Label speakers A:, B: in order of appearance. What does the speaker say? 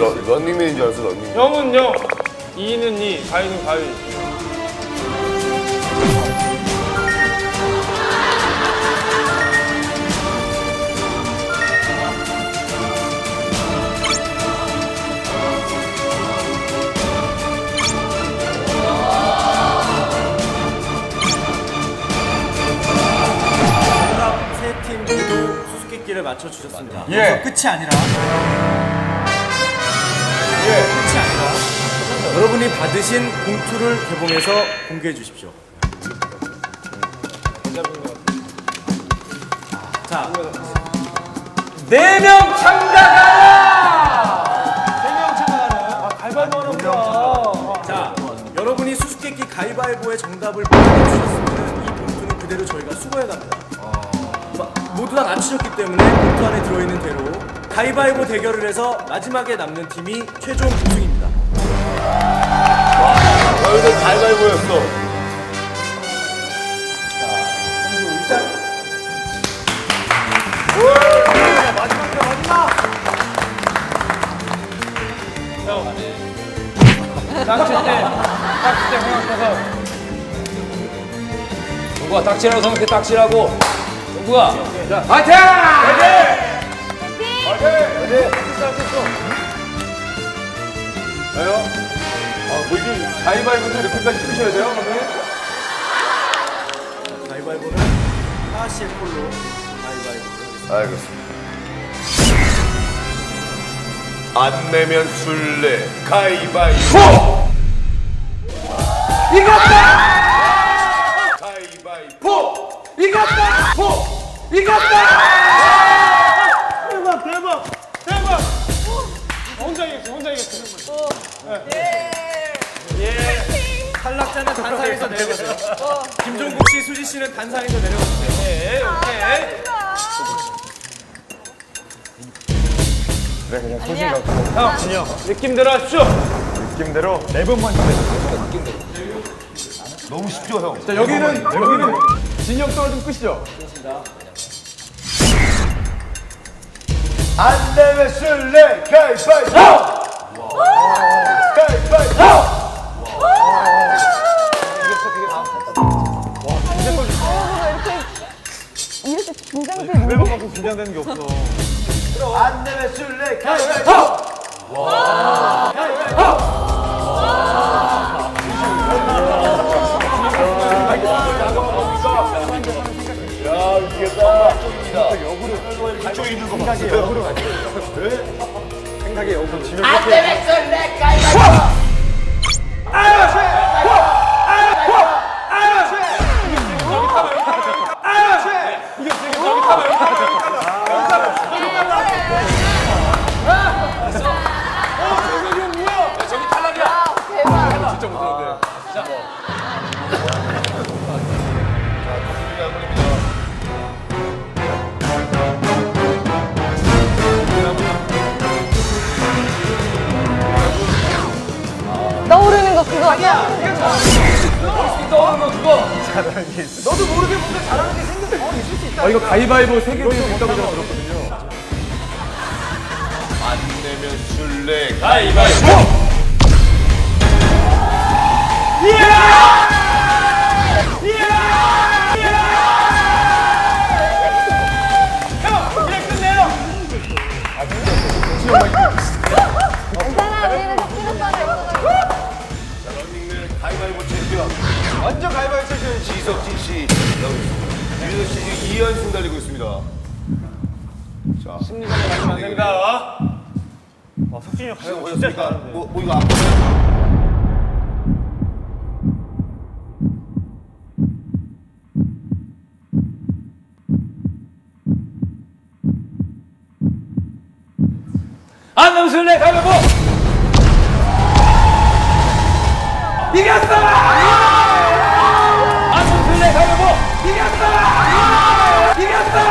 A: 러, 런닝맨인 줄 알았어 런닝맨
B: 영은 영, 이는 이, 가위는 가위.
C: 세팀 모두 수수께끼를 맞춰 주셨습니다.
D: 예.
C: 끝이 아니라 여러분이 받으신 봉투를 개봉해서 공개해 주십시오. 자,
B: 네 명 참가하라! 네명 참가하나요? 아, 갈발보 하는 거야.
C: 자, 여러분이 수수께끼 가위바위보의 정답을 보내주셨으면 이 봉투는 그대로 저희가 수거해 갑니다. 마- 모두 다 맞추셨기 때문에 봉투 안에 들어있는 대로 가위바위보 대결을 해서 마지막에 남는 팀이 최종 우승입니다.
A: 여기서 가위바위보였어
B: 딱칠 때, 딱칠 때 생각해서.
E: 정국아 딱지라고 생각해 딱지라고 정국아 자
B: 파이팅!
D: 왜요? 아, 뭐 이게 가위바위보도 이렇게까지 쓰셔야 돼요, 감독님?
C: 가위바위보는 씨의 콜로 가위바위보.
A: 알겠습니다 안 내면 술래 가위바위보 이겼다 가위바위보
B: 대박, 대박, 대박! 혼자 이겼어, 혼자 이겼어.
C: 탈 락자는 단상에서 내려가세요. 김종국 씨, 수지 씨는 단상에서 내려가세요.
B: 오케이, 오케이. 형, 진영. 느낌대로 하십시오.
D: 느낌대로 네 번만 해주세요.
A: 너무 쉽죠 형
D: 자, 여기는, 여기는 진영 떨어지면 끝이죠?
A: 안 내면 술래 가위바위보
F: 긴장되는
D: 게 없어.
A: 안 내면 술래? 가위바위보. 야. 이겼다 그쪽에 있는 거 봤어요? 역으로
D: 생각에 여기서 지면
E: 저기
F: 대박. 떠오르는 거 그거 아니야?
E: 떠오르는 거 그거
D: 아, 이거 가위바위보 세개 정도 있다고 제가 들었거든요.
A: 안 내면 술래
E: 가위바위보
A: 가위바위보 챔피언 지석진 씨 나오고 있습니다 씨 지금 2연승 달리고 있습니다 자
B: 심리전에 가면 안 됩니다.
D: 석진이 형
A: 지금 보셨습니까? 뭐, 뭐 이거 안 보여요?
E: 안 술래 가위바위보 이겼어 이겼다! 이겼다!